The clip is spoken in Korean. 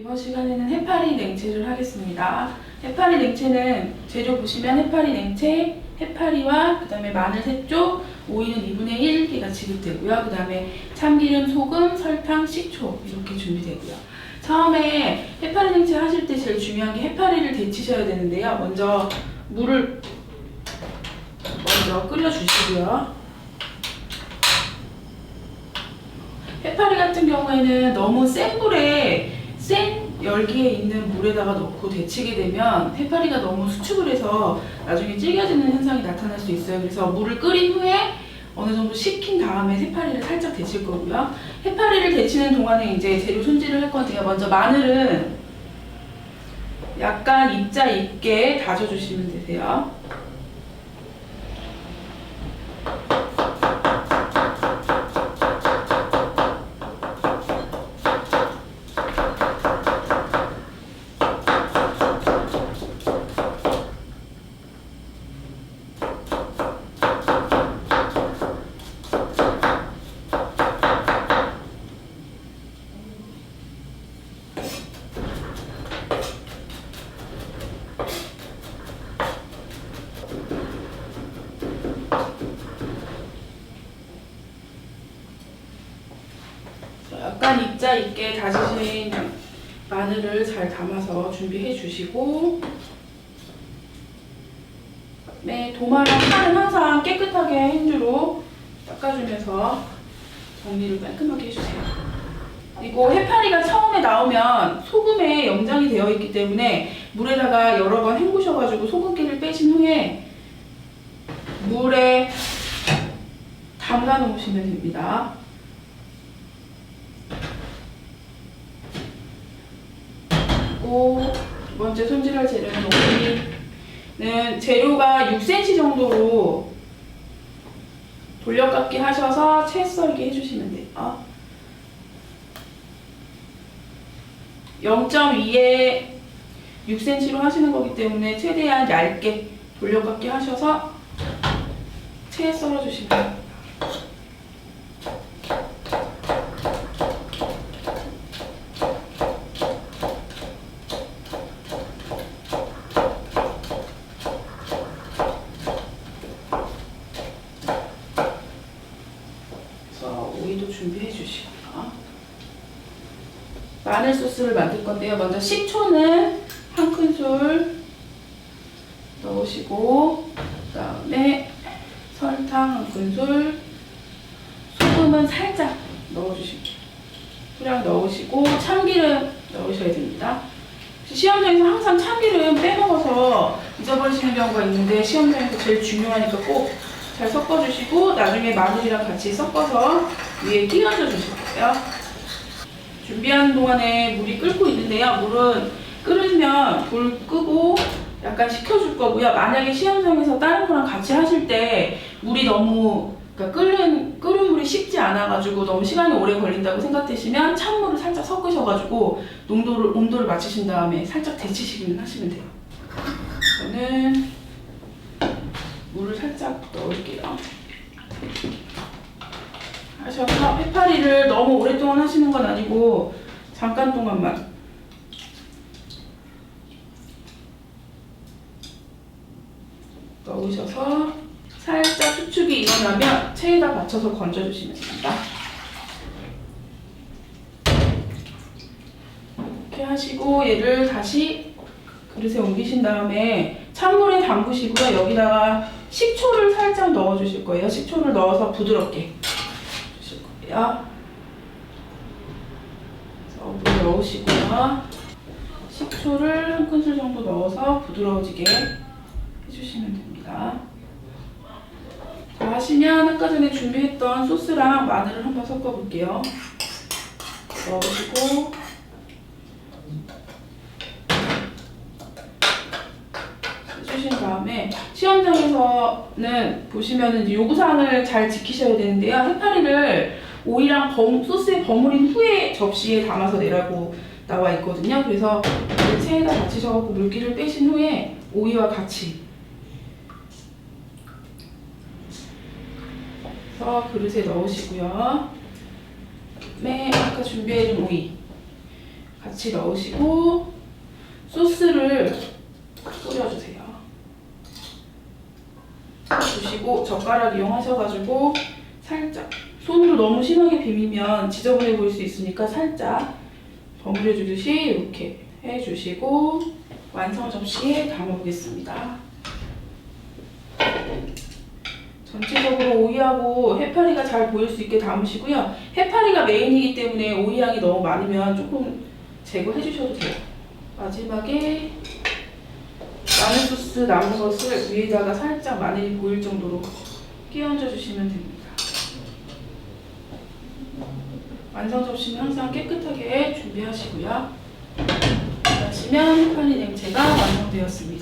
이번 시간에는 해파리 냉채를 하겠습니다. 해파리 냉채는 재료 보시면 해파리 냉채, 해파리와 그 다음에 마늘 3쪽, 오이는 2분의 1개가 지급되고요. 그 다음에 참기름, 소금, 설탕, 식초 이렇게 준비되고요. 처음에 해파리 냉채 하실 때 제일 중요한 게 해파리를 데치셔야 되는데요. 먼저 물을 먼저 끓여주시고요. 해파리 같은 경우에는 너무 센 불에 센 열기에 있는 물에다가 넣고 데치게 되면 해파리가 너무 수축을 해서 나중에 질겨지는 현상이 나타날 수 있어요. 그래서 물을 끓인 후에 어느 정도 식힌 다음에 해파리를 살짝 데칠 거고요. 해파리를 데치는 동안에 이제 재료 손질을 할 건데요. 먼저 마늘은 약간 입자 있게 다져주시면 되세요. 약간 입자 있게 다지신 마늘을 잘 담아서 준비해 주시고 네, 도마랑 팔은 항상 깨끗하게 행주로 닦아주면서 정리를 깔끔하게 해주세요. 그리고 해파리가 처음에 나오면 소금에 염장이 되어 있기 때문에 물에다가 여러 번 헹구셔가지고 소금기를 빼신 후에 물에 담가 놓으시면 됩니다. 그리고 두 번째 손질할 재료는 오이는 재료가 6cm 정도로 돌려깎기 하셔서 채 썰기 해주시면 돼요. 0.2에 6cm로 하시는 거기 때문에 최대한 얇게 돌려깎기 하셔서 채 썰어주시면 됩니다. 그래서 오이도 준비해 주시고요. 마늘 소스를 만들 건데요. 먼저 식초는 한 큰술 넣으시고 그다음에 설탕 한 큰술, 소금은 살짝 넣어주시고 소량 넣으시고 참기름 넣으셔야 됩니다. 시험장에서 항상 참기름 빼먹어서 잊어버리시는 경우가 있는데 시험장에서 제일 중요하니까 꼭 잘 섞어주시고 나중에 마늘이랑 같이 섞어서 위에 끼얹어 주실 거예요. 준비하는 동안에 물이 끓고 있는데요. 물은 끓으면 불 끄고 약간 식혀줄 거고요. 만약에 시험장에서 다른 거랑 같이 하실 때 물이 너무 그러니까 끓는 끓은 물이 식지 않아가지고 너무 시간이 오래 걸린다고 생각되시면 찬물을 살짝 섞으셔가지고 농도를 온도를 맞추신 다음에 살짝 데치시기만 하시면 돼요. 저는 물을 살짝 넣을게요. 하셔서 해파리를 너무 오랫동안 하시는 건 아니고 잠깐 동안만 넣으셔서 살짝 수축이 일어나면 체에다 받쳐서 건져주시면 됩니다. 이렇게 하시고 얘를 다시 그릇에 옮기신 다음에 찬물에 담그시고요. 여기다가 식초를 살짝 넣어주실 거예요. 식초를 넣어서 부드럽게 거예요. 그래서 물 넣으시고요. 식초를 한 큰술 정도 넣어서 부드러워지게 해주시면 됩니다. 자, 하시면 아까 전에 준비했던 소스랑 마늘을 한번 섞어볼게요. 넣으시고 해주신 다음에 시험장에서는 보시면은 요구사항을 잘 지키셔야 되는데요. 해파리를 오이랑 범, 소스에 버무린 후에 접시에 담아서 내라고 나와 있거든요. 그래서 이제 체에다 받치셔갖고 물기를 빼신 후에 오이와 같이 그래서 그릇에 넣으시고요. 네, 아까 준비해둔 오이 같이 넣으시고 소스를 뿌려주세요. 주시고 젓가락 이용하셔가지고 살짝 손으로 너무 심하게 비비면 지저분해 보일 수 있으니까 살짝 버무려 주듯이 이렇게 해주시고 완성 접시에 담아보겠습니다. 전체적으로 오이하고 해파리가 잘 보일 수 있게 담으시고요. 해파리가 메인이기 때문에 오이 향이 너무 많으면 조금 제거해 주셔도 돼요. 마지막에 마늘 소스 남은 것을 위에다가 살짝 마늘이 보일 정도로 끼얹어 주시면 됩니다. 완성 접시는 항상 깨끗하게 준비하시고요. 그러시면 해파리 냉채가 완성되었습니다.